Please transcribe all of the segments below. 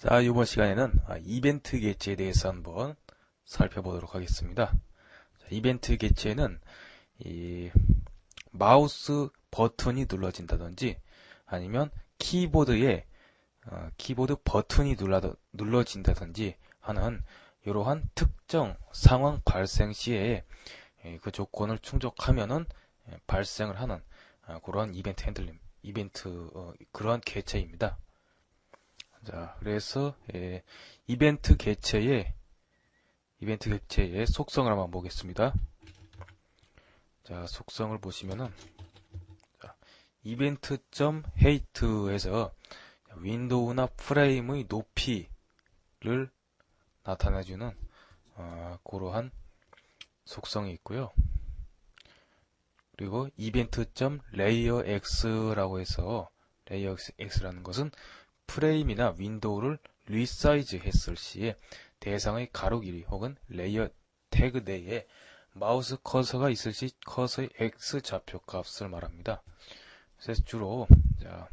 자, 이번 시간에는 아, 이벤트 개체에 대해서 한번 살펴보도록 하겠습니다. 자, 이벤트 개체는 이 마우스 버튼이 눌러진다든지 아니면 키보드에 어, 키보드 버튼이 눌러, 눌러진다든지 하는 이러한 특정 상황 발생 시에 예, 그 조건을 충족하면은 예, 발생을 하는 아, 그러한 이벤트 핸들링, 이벤트 어, 그러한 개체입니다. 자, 그래서 예, 이벤트 개체의 이벤트 개체의 속성을 한번 보겠습니다. 자, 속성을 보시면은 자, 이벤트.height에서 윈도우나 프레임의 높이를 나타내주는 어, 그러한 속성이 있고요. 그리고 이벤트.layerx라고 해서 layerx라는 것은 프레임이나 윈도우를 리사이즈 했을 시에 대상의 가로 길이 혹은 레이어 태그 내에 마우스 커서가 있을 시 커서의 x 좌표 값을 말합니다. 그래서 주로 자,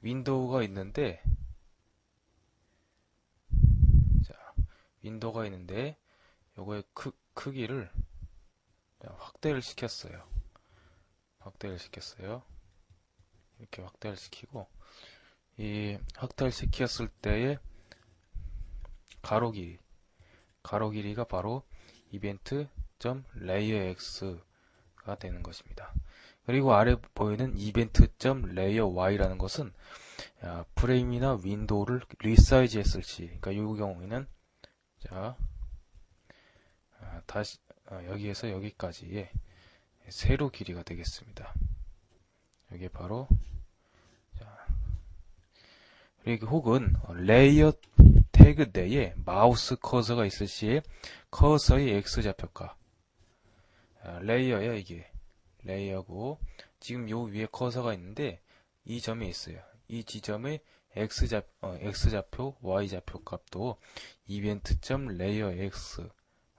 윈도우가 있는데 자, 윈도우가 있는데 요거의 크, 크기를 확대를 시켰어요. 확대를 시켰어요. 이렇게 확대를 시키고 이 확대를 시켰을 때의 가로 길이 가로 길이가 바로 이벤트.layerx가 되는 것입니다. 그리고 아래 보이는 이벤트.layery라는 것은 프레임이나 윈도우를 리사이즈 했을 시, 그러니까 이 경우에는 자 아, 다시 아, 여기에서 여기까지의 세로 길이가 되겠습니다. 이게 바로 혹은 레이어 태그 내에 마우스 커서가 있을 시에 커서의 x 좌표가 아, 레이어야 이게 레이어고 지금 요 위에 커서가 있는데 이 점에 있어요. 이 지점의 x 좌 어, x 좌표, y 좌표 값도 이벤트.점 레이어 x,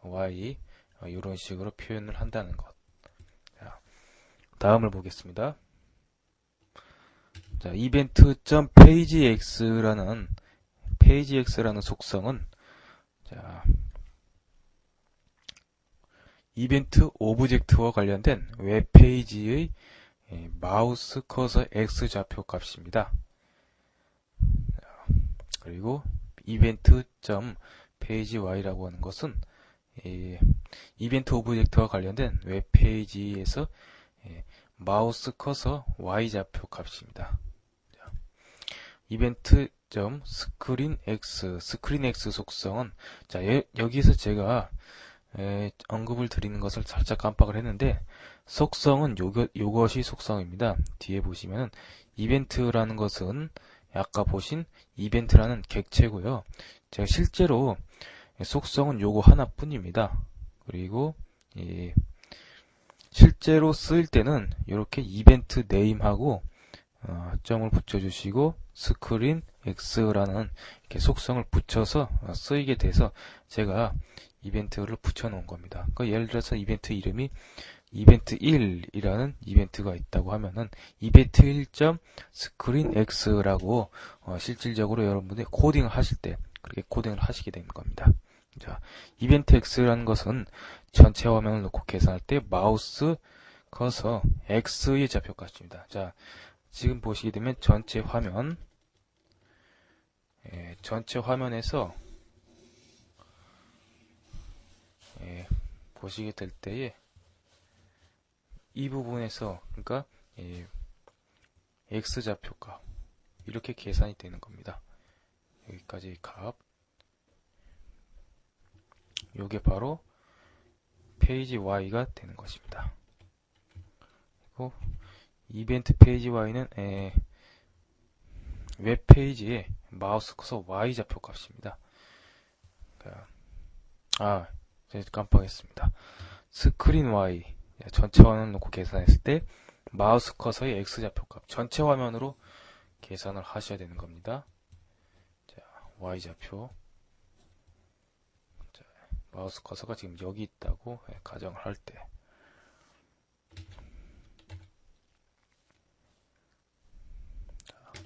y 어, 이런 식으로 표현을 한다는 것. 자, 다음을 보겠습니다. 자, 이벤트.pageX라는 pageX라는 속성은 자, 이벤트 오브젝트와 관련된 웹페이지의 예, 마우스 커서 X 좌표 값입니다. 그리고 이벤트.pageY라고 하는 것은 예, 이벤트 오브젝트와 관련된 웹페이지에서 예, 마우스 커서 Y 좌표 값입니다. 이벤트 점 스크린 X 스크린 X 속성은 자 예, 여기서 제가 에, 언급을 드리는 것을 살짝 깜빡을 했는데 속성은 요것, 요것이 속성입니다. 뒤에 보시면은 이벤트라는 것은 아까 보신 이벤트라는 객체고요. 제가 실제로 속성은 요거 하나뿐입니다. 그리고 예, 실제로 쓰일 때는 이렇게 이벤트 네임하고 어, 점을 붙여주시고 스크린 X라는 이렇게 속성을 붙여서 어, 쓰이게 돼서 제가 이벤트를 붙여 놓은 겁니다. 그러니까 예를 들어서 이벤트 이름이 이벤트 1이라는 이벤트가 있다고 하면은 이벤트 1점 스크린 X라고 어, 실질적으로 여러분들이 코딩을 하실 때 그렇게 코딩을 하시게 되는 겁니다. 자, 이벤트 X라는 것은 전체 화면을 놓고 계산할 때 마우스 커서 X의 좌표값입니다. 자, 지금 보시게 되면 전체 화면 예, 전체 화면에서 예, 보시게 될 때에 이 부분에서 그러니까 예, x 좌표값 이렇게 계산이 되는 겁니다. 여기까지 값 요게 바로 페이지 Y가 되는 것입니다. 그리고 이벤트 페이지 Y는 에, 웹 페이지에 마우스 커서 Y 좌표 값입니다. 아, 깜빡했습니다. 스크린 Y 전체 화면 놓고 계산했을 때 마우스 커서의 X 좌표 값 전체 화면으로 계산을 하셔야 되는 겁니다. 자, Y 좌표 자, 마우스 커서가 지금 여기 있다고? 예, 가정을 할 때.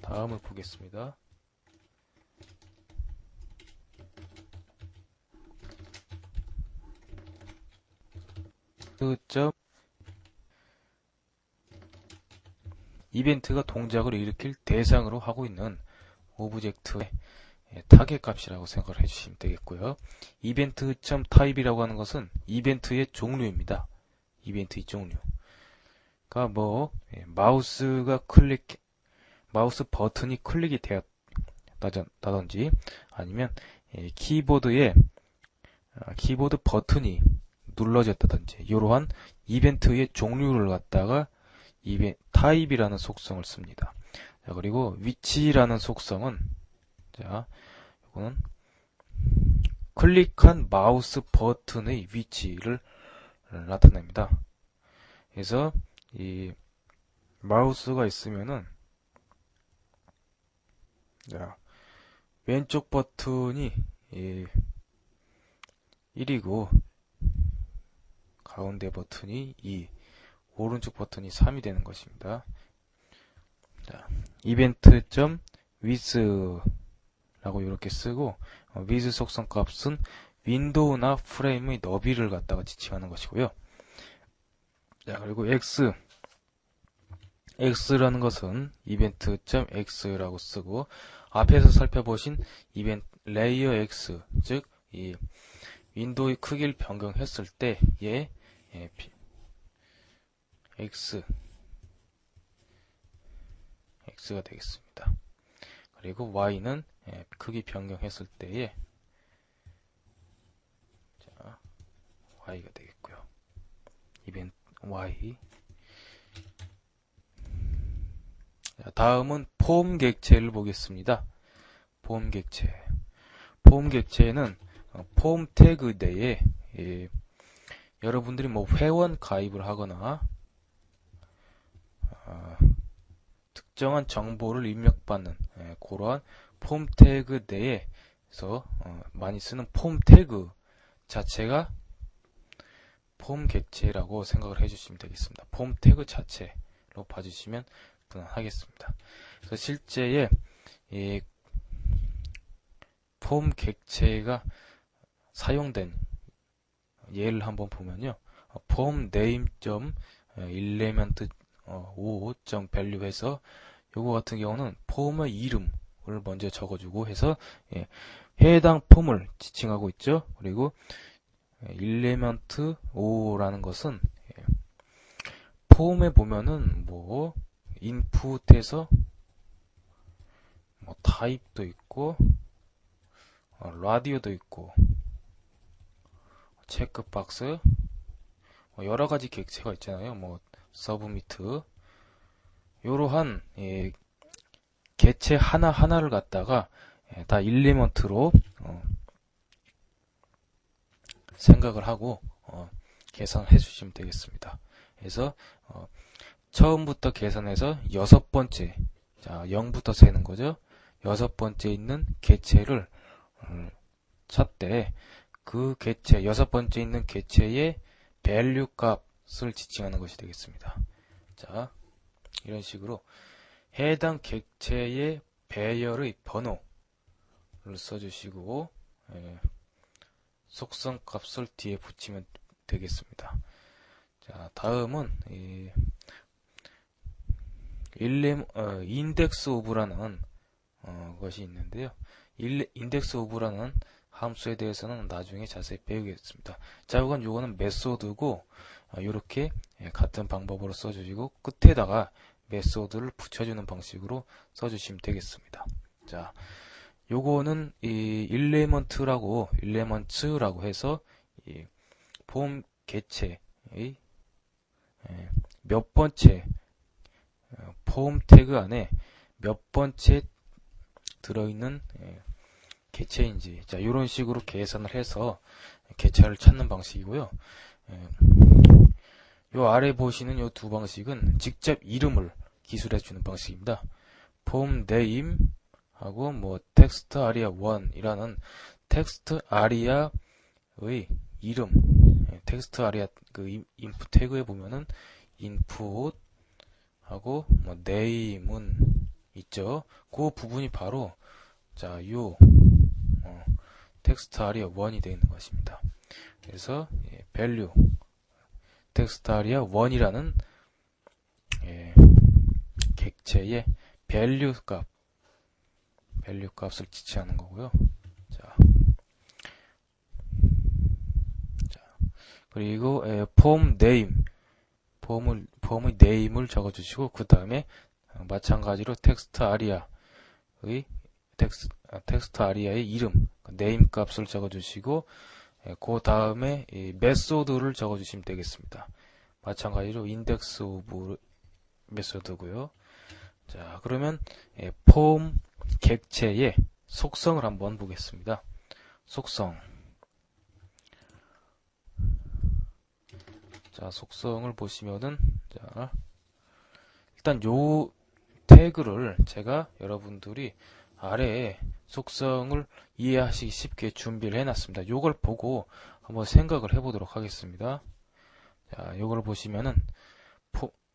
다음을 보겠습니다. 점. 이벤트가 동작을 일으킬 대상으로 하고 있는 오브젝트의 예, 타겟 값이라고 생각을 해주시면 되겠고요. 이벤트 점 타입이라고 하는 것은 이벤트의 종류입니다. 이벤트의 종류. 그러니까 뭐 예, 마우스가 클릭 마우스 버튼이 클릭이 되었다든지 아니면 예, 키보드에 아, 키보드 버튼이 눌러졌다든지 이러한 이벤트의 종류를 갖다가 이벤 타입이라는 속성을 씁니다. 자, 그리고 위치라는 속성은 자, 이거는 클릭한 마우스 버튼의 위치를 나타냅니다. 그래서 이 마우스가 있으면은 자, 왼쪽 버튼이 이 1이고 가운데 버튼이 2 오른쪽 버튼이 3이 되는 것입니다. 자, 이벤트.with 라고 이렇게 쓰고 어, with 속성 값은 윈도우나 프레임의 너비를 갖다가 지칭하는 것이고요. 자, 그리고 x x라는 것은 이벤트.x라고 쓰고 앞에서 살펴보신 이벤트 레이어 x 즉 이 윈도우의 크기를 변경했을 때의 예, x x가 되겠습니다. 그리고 y는 예, 크기 변경했을 때에 자, y가 되겠고요. 이벤트 y 자, 다음은 폼 객체를 보겠습니다. 폼 객체. 폼 객체는 어, 폼 태그 내에 예, 여러분들이 뭐 회원 가입을 하거나 어, 특정한 정보를 입력받는 예, 그러한 폼 태그 내에서 어, 많이 쓰는 폼 태그 자체가 폼 객체라고 생각을 해주시면 되겠습니다. 폼 태그 자체로 봐주시면 무난하겠습니다. 그래서 실제에 이폼 객체가 사용된 예를 한번 보면요. 폼 네임 점 일레멘트 5점 밸류 해서 요거 같은 경우는 폼의 이름을 먼저 적어주고 해서 예, 해당 폼을 지칭하고 있죠. 그리고 일레멘트 5라는 것은 예, 폼에 보면은 뭐 인풋에서 뭐 타입도 있고 어, 라디오도 있고 체크박스 뭐 여러 가지 객체가 있잖아요. 뭐 서브미트 이러한 예, 개체 하나 하나를 갖다가 예, 다 일리먼트로 어, 생각을 하고 어, 계산해 주시면 되겠습니다. 그래서 어, 처음부터 계산해서 여섯 번째 자 0부터 세는 거죠. 여섯 번째 있는 개체를 어, 찾되 그 개체 여섯 번째 있는 개체의 밸류 값 것을 지칭하는 것이 되겠습니다. 자, 이런 식으로 해당 객체의 배열의 번호를 써주시고 예, 속성 값을 뒤에 붙이면 되겠습니다. 자, 다음은 이, 일렘, 어, 인덱스 오브라는 어, 것이 있는데요. 일, 인덱스 오브라는 함수에 대해서는 나중에 자세히 배우겠습니다. 자, 이건 요거는 메소드고 이렇게 아, 예, 같은 방법으로 써주시고 끝에다가 메소드를 붙여주는 방식으로 써주시면 되겠습니다. 자, 요거는 이 일레먼트라고 일레먼트라고 해서 이 폼 개체의 예, 몇 번째 어, 폼 태그 안에 몇 번째 들어있는 예, 개체인지 자 이런 식으로 계산을 해서 개체를 찾는 방식이고요. 요 아래 보시는 요 두 방식은 직접 이름을 기술해 주는 방식입니다. 폼 네임 하고 뭐 텍스트 아리아 1이라는 텍스트 아리아의 이름 예, 텍스트 아리아 그 인풋 태그에 보면은 인풋 하고 뭐 네임은 있죠. 그 부분이 바로 자요 어, 텍스트 아리아 1이 되어 있는 것입니다. 그래서 예, value 텍스트 아리아 1이라는 예, 객체의 value 값 value 값을 지칭하는 거고요. 자, 자 그리고 예, 폼 name 폼을 폼의 name을 적어주시고 그 다음에 마찬가지로 텍스트 아리아의 텍스트, 아, 텍스트 아리아의 이름 name 값을 적어주시고 예, 그 다음에 이 메소드를 적어주시면 되겠습니다. 마찬가지로 인덱스 오브 메소드고요. 자 그러면 예, 폼 객체의 속성을 한번 보겠습니다. 속성 자 속성을 보시면은 자 일단 요 태그를 제가 여러분들이 아래에 속성을 이해하시기 쉽게 준비를 해놨습니다. 요걸 보고 한번 생각을 해보도록 하겠습니다. 자, 요걸 보시면은 포,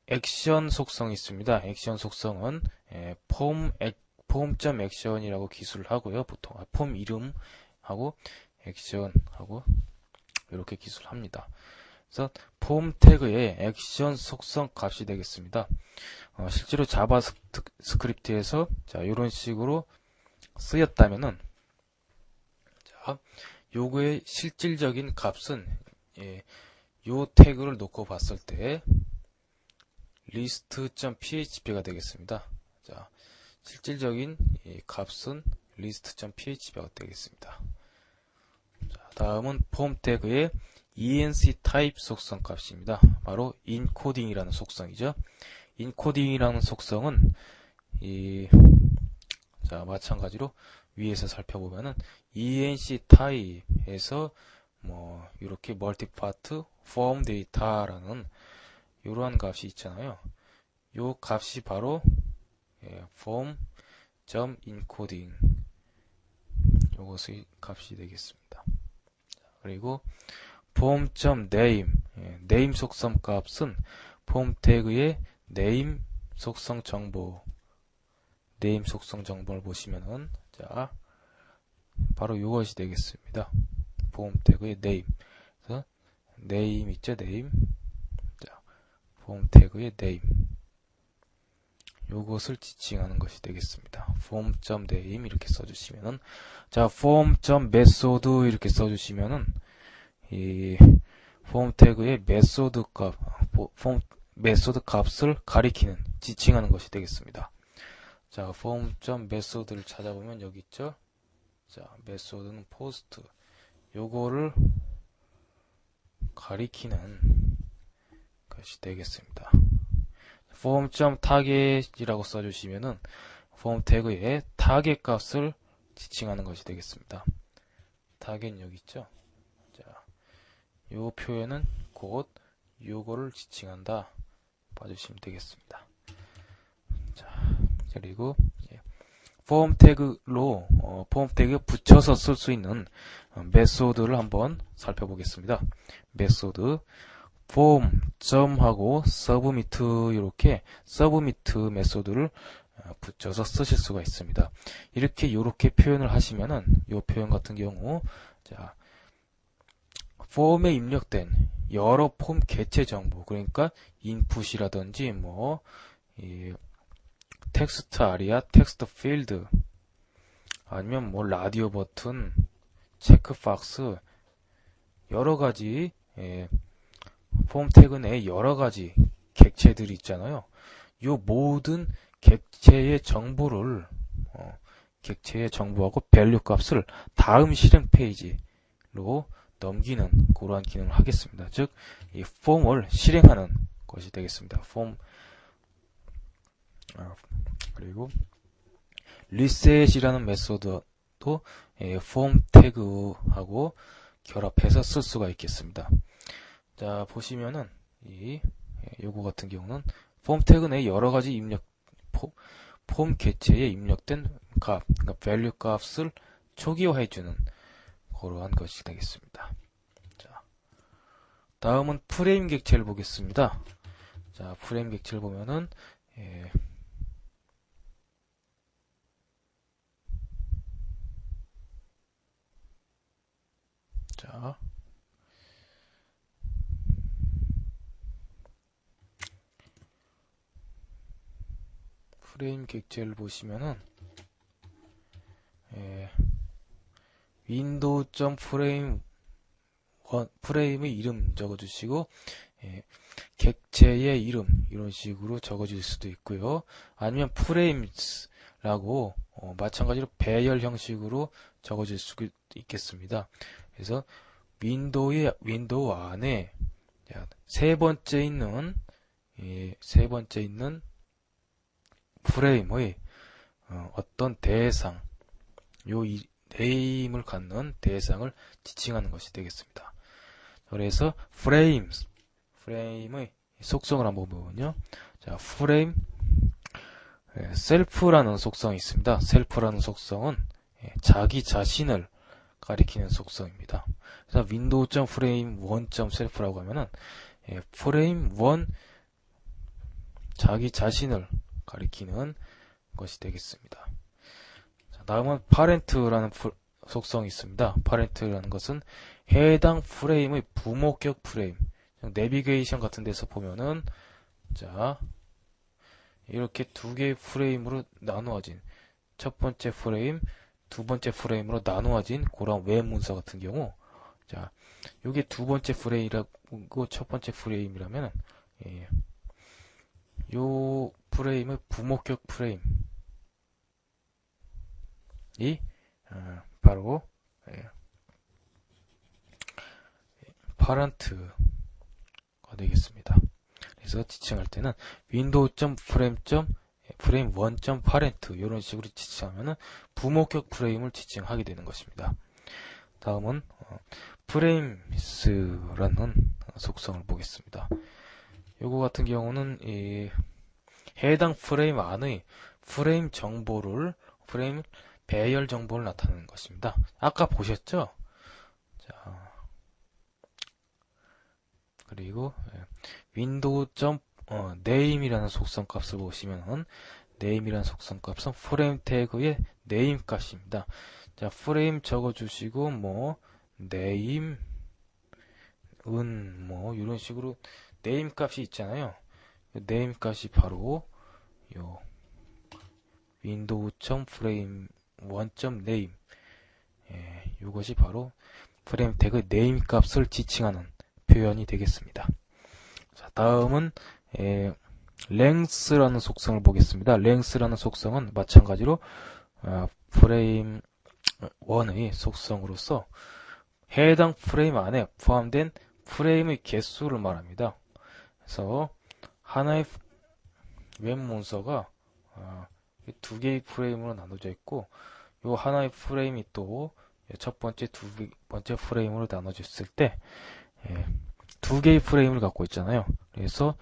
액션 속성이 있습니다. 액션 속성은 예, 폼, 액, 폼점 액션이라고 기술을 하고요. 보통 아, 폼 이름하고 액션하고 이렇게 기술을 합니다. 그래서 폼 태그의 액션 속성 값이 되겠습니다. 어, 실제로 자바스크립트에서 자 이런 식으로 쓰였다면은 자 요거의 실질적인 값은 예, 요 태그를 놓고 봤을 때 list.php가 되겠습니다. 자 실질적인 값은 list.php가 되겠습니다. 자, 다음은 폼 태그의 enc 타입 속성 값입니다. 바로 encoding이라는 속성이죠. encoding이라는 속성은 이 자, 마찬가지로 위에서 살펴보면은 enc 타입에서 뭐 이렇게 멀티파트 form 데이터라는 이러한 값이 있잖아요. 요 값이 바로 예, form 점 encoding 요것의 값이 되겠습니다. 그리고 form 점 name 예, name 속성 값은 form 태그의 name 속성 정보 네임 속성 정보를 보시면은 자 바로 이것이 되겠습니다. 보험 태그의 네임 그래서 네임 있죠 자 보험 태그의 네임 요것을 지칭하는 것이 되겠습니다. form.name 이렇게 써주시면은 자 form.method 이렇게 써주시면은 이 form 태그의 method 값 form method 값을 가리키는 지칭하는 것이 되겠습니다. 자, form.method를 찾아보면 여기 있죠? 자, method는 post. 요거를 가리키는 것이 되겠습니다. form.target이라고 써주시면은 form 태그에 target 값을 지칭하는 것이 되겠습니다. target 여기 있죠? 자, 요 표현은 곧 요거를 지칭한다. 봐주시면 되겠습니다. 자, 그리고 폼 태그로 어, 폼 태그 붙여서 쓸 수 있는 어, 메소드를 한번 살펴보겠습니다. 메소드 폼 점하고 서브미트 이렇게 서브미트 메소드를 어, 붙여서 쓰실 수가 있습니다. 이렇게 이렇게 표현을 하시면은 이 표현 같은 경우 자 폼에 입력된 여러 폼 개체 정보 그러니까 인풋이라든지 뭐 텍스트 아리아, 텍스트 필드 아니면 뭐 라디오 버튼, 체크 박스 여러 가지 예, 폼 태그 내에 여러 가지 객체들이 있잖아요. 이 모든 객체의 정보를 어, 객체의 정보하고 밸류 값을 다음 실행 페이지로 넘기는 그러한 기능을 하겠습니다. 즉, 이 폼을 실행하는 것이 되겠습니다. 폼 어, 그리고 reset이라는 메소드도 예, 폼 태그하고 결합해서 쓸 수가 있겠습니다. 자 보시면은 이 예, 요거 같은 경우는 폼 태그 내 여러 가지 입력 폼, 폼 개체에 입력된 값, 그러니까 value 값을 초기화해 주는 그러한 것이 되겠습니다. 자, 다음은 프레임 객체를 보겠습니다. 자, 프레임 객체를 보면은 예, 자. 프레임 객체를 보시면은 예, 윈도우 점 프레임 원, 프레임의 이름 적어주시고 예, 객체의 이름 이런 식으로 적어줄 수도 있고요. 아니면 프레임스라고 어, 마찬가지로 배열 형식으로 적어줄 수 있겠습니다. 그래서 윈도우의 윈도우 안에 세 번째 있는 예, 세 번째 있는 프레임의 어, 떤 대상 요 이, 네임을 갖는 대상을 지칭하는 것이 되겠습니다. 그래서 frames 프레임의 속성을 한번 보면요. 자, 프레임 셀프라는 속성이 있습니다. 셀프라는 속성은 예, 자기 자신을 가리키는 속성입니다. 그래서 윈도우 프레임 1 셀프라고 하면은 예, 프레임 1 자기 자신을 가리키는 것이 되겠습니다. 자, 다음은 파렌트라는 속성이 있습니다. 파렌트라는 것은 해당 프레임의 부목격 프레임 내비게이션 같은 데서 보면은 자 이렇게 두 개의 프레임으로 나누어진 첫 번째 프레임, 두 번째 프레임으로 나누어진 그런 웹 문서 같은 경우 자 이게 두 번째 프레임이라고 첫 번째 프레임이라면 예, 요 프레임의 부목격 프레임이 어, 바로 예, 파란트 되겠습니다. 그래서 지칭할 때는 윈도우.프레임. 프레임 1.parent 이런 식으로 지칭하면은 부목격 프레임을 지칭하게 되는 것입니다. 다음은 어, 프레임스라는 속성을 보겠습니다. 요거 같은 경우는 이 해당 프레임 안의 프레임 정보를 프레임 배열 정보를 나타내는 것입니다. 아까 보셨죠? 자, 그리고 윈도우 점 어, name이라는 속성 값을 보시면은 name이라는 속성 값은 프레임 태그의 name 값입니다. 자, 프레임 적어 주시고 뭐 name 은뭐 이런 식으로 name 값이 있잖아요. name 값이 바로 요 윈도우 점 프레임 1.name 예, 이것이 바로 프레임 태그 name 값을 지칭하는 표현이 되겠습니다. 자, 다음은 에, length라는 속성을 보겠습니다. length라는 속성은 마찬가지로 어, 프레임 1의 속성으로서 해당 프레임 안에 포함된 프레임의 개수를 말합니다. 그래서 하나의 웹 문서가 어, 두 개의 프레임으로 나눠져 있고 이 하나의 프레임이 또 첫 번째, 두 번째 프레임으로 나눠졌을 때 예, 두 개의 프레임을 갖고 있잖아요. 그래서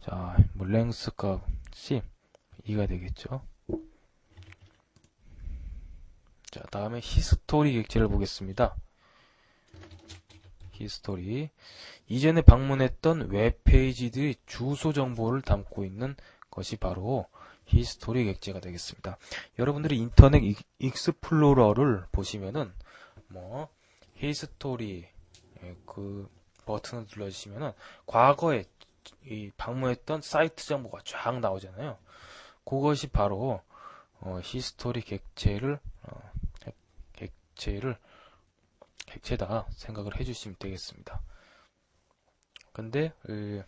자, 뭐 랭스 값이 2가 되겠죠. 자, 다음에 히스토리 객체를 보겠습니다. 히스토리. 이전에 방문했던 웹페이지들의 주소 정보를 담고 있는 것이 바로 히스토리 객체가 되겠습니다. 여러분들이 인터넷 익스플로러를 보시면은 뭐 히스토리 예, 그 버튼을 눌러주시면은 과거에 이 방문했던 사이트 정보가 쫙 나오잖아요. 그것이 바로 어, 히스토리 객체를 어, 객체를 객체다 생각을 해주시면 되겠습니다. 근데 그,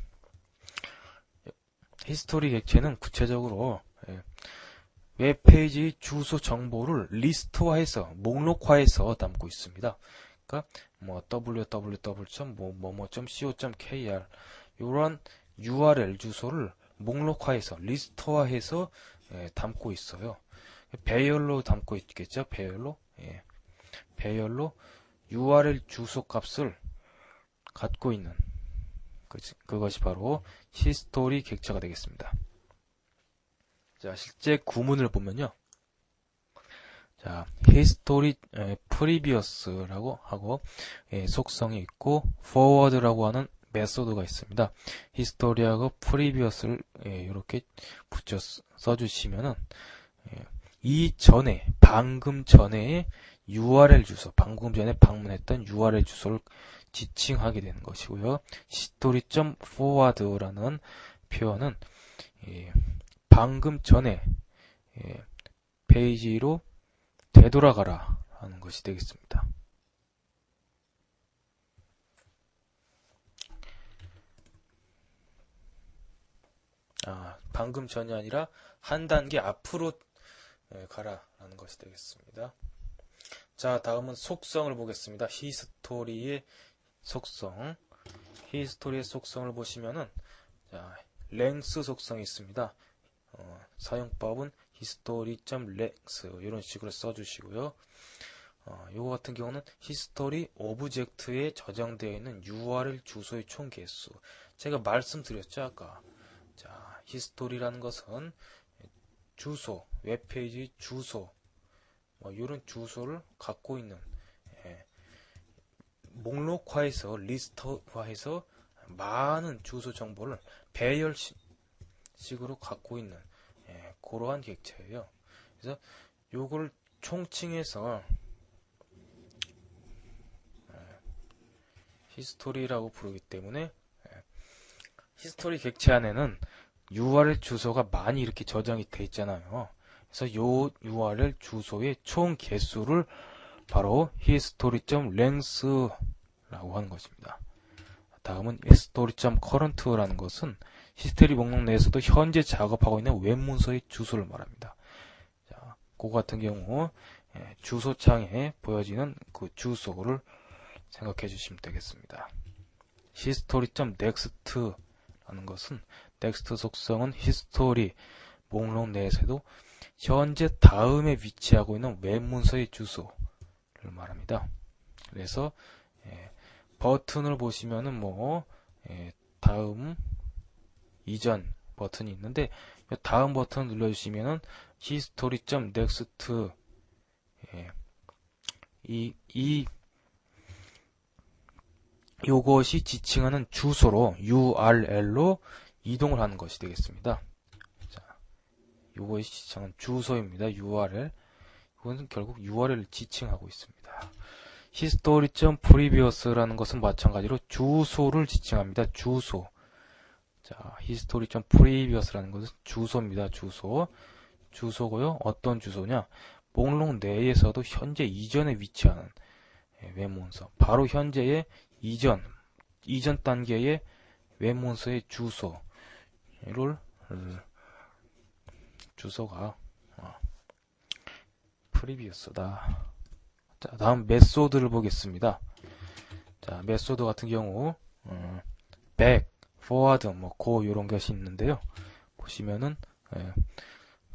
히스토리 객체는 구체적으로 예, 웹페이지 주소 정보를 리스트화해서 목록화해서 담고 있습니다. 그러니까 뭐 www.뭐뭐.co.kr 이런 URL 주소를 목록화해서 리스트화해서 예, 담고 있어요. 배열로 담고 있겠죠. 배열로 예. 배열로 URL 주소 값을 갖고 있는 그것이 바로 히스토리 객체가 되겠습니다. 자, 실제 구문을 보면요. 자, history previous라고 하고 예, 속성이 있고 forward라고 하는 메소드가 있습니다. previous를 예, 이렇게 붙여 써주시면은 예, 이 전에 방금 전에 URL 주소, 방금 전에 방문했던 URL 주소를 지칭하게 되는 것이고요. history.forward라는 표현은 예, 방금 전에 예, 페이지로 되돌아가라 하는 것이 되겠습니다. 아, 방금 전이 아니라 한 단계 앞으로 예, 가라 라는 것이 되겠습니다. 자, 다음은 속성을 보겠습니다. 히스토리의 속성. 히스토리의 속성을 보시면은 자, 랭스 속성이 있습니다. 어, 사용법은 history.length 이런 식으로 써주시고요. 어, 요거 같은 경우는 히스토리 오브젝트에 저장되어 있는 URL 주소의 총 개수. 제가 말씀드렸죠 아까. 자, 히스토리라는 것은 주소, 웹페이지 주소, 뭐 이런 주소를 갖고 있는 예, 목록화해서 리스트화해서 많은 주소 정보를 배열식으로 갖고 있는 예, 그러한 객체예요. 그래서 요걸 총칭해서 예, 히스토리라고 부르기 때문에 예, 히스토리 객체 안에는 URL 주소가 많이 이렇게 저장이 돼 있잖아요. 그래서 요 URL 주소의 총 개수를 바로 history.length라고 하는 것입니다. 다음은 history.current라는 것은 히스토리 목록 내에서도 현재 작업하고 있는 웹 문서의 주소를 말합니다. 자, 그 같은 경우 예, 주소창에 보여지는 그 주소를 생각해 주시면 되겠습니다. history.next 라는 것은 next 속성은 history 목록 내에서도 현재 다음에 위치하고 있는 웹 문서의 주소를 말합니다. 그래서 예, 버튼을 보시면은 뭐 예, 다음 이전 버튼이 있는데 다음 버튼 을 눌러주시면은 history.next 예, 이, 이 요것이 지칭하는 주소로 URL로 이동을 하는 것이 되겠습니다. 자, 요것이 지칭하는 주소입니다. URL. 이것은 결국 URL을 지칭하고 있습니다. history.previous라는 것은 마찬가지로 주소를 지칭합니다. 주소. 자, history.previous라는 것은 주소입니다. 주소. 주소고요. 어떤 주소냐? 목록 내에서도 현재 이전에 위치하는 예, 웹문서. 바로 현재의 이전, 이전 단계의 웹문서의 주소를 음, 주소가 어, 프리비어스다. 자, 다음 메소드를 보겠습니다. 자, 메소드 같은 경우 음, back, forward, 뭐 go 이런 것이 있는데요. 보시면은 예,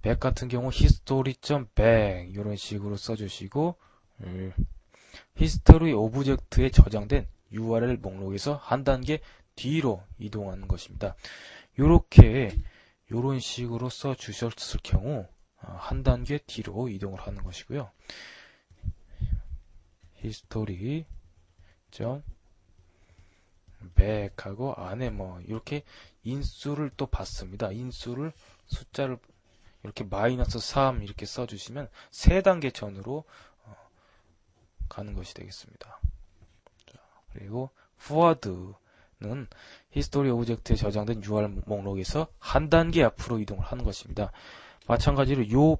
back 같은 경우 history.back 이런 식으로 써주시고 음, history 오브젝트에 저장된 URL 목록에서 한 단계 뒤로 이동하는 것입니다. 이렇게 이런 식으로 써 주셨을 경우 어, 한 단계 뒤로 이동을 하는 것이고요. history 점 back하고 안에 뭐 이렇게 인수를 또 받습니다. 인수를 숫자를 이렇게 마이너스 3 이렇게 써주시면 세 단계 전으로 어, 가는 것이 되겠습니다. 자, 그리고 forward는 히스토리 오브젝트에 저장된 URL 목록에서 한 단계 앞으로 이동을 하는 것입니다. 마찬가지로 이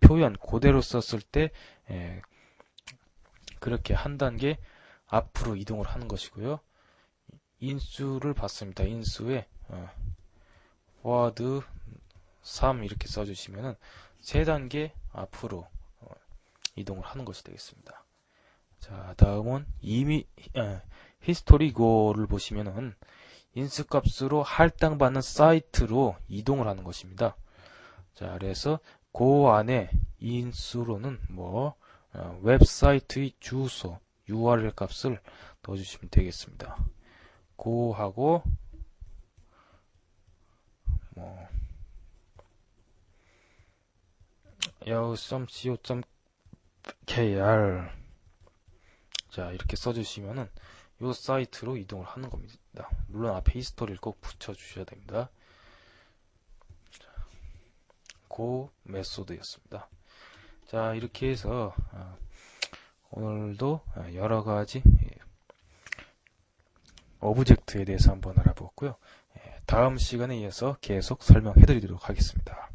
표현 그대로 썼을 때 에, 그렇게 한 단계 앞으로 이동을 하는 것이고요. 인수를 받습니다. 인수에 어, forward 3 이렇게 써주시면은 세 단계 앞으로 어, 이동을 하는 것이 되겠습니다. 자, 다음은 이미 어, 히스토리 고를 보시면은 인수 값으로 할당받는 사이트로 이동을 하는 것입니다. 자, 그래서 그 안에 인수로는 뭐 어, 웹사이트의 주소 URL 값을 넣어주시면 되겠습니다. 고하고 뭐 yahoo.co.kr 자 이렇게 써주시면은 이 사이트로 이동을 하는 겁니다. 물론 앞에 히스토리를 꼭 붙여주셔야 됩니다. 고 메소드였습니다. 자 이렇게 해서 어, 오늘도 여러 가지 예, 오브젝트에 대해서 한번 알아보았고요. 예, 다음 시간에 이어서 계속 설명해 드리도록 하겠습니다.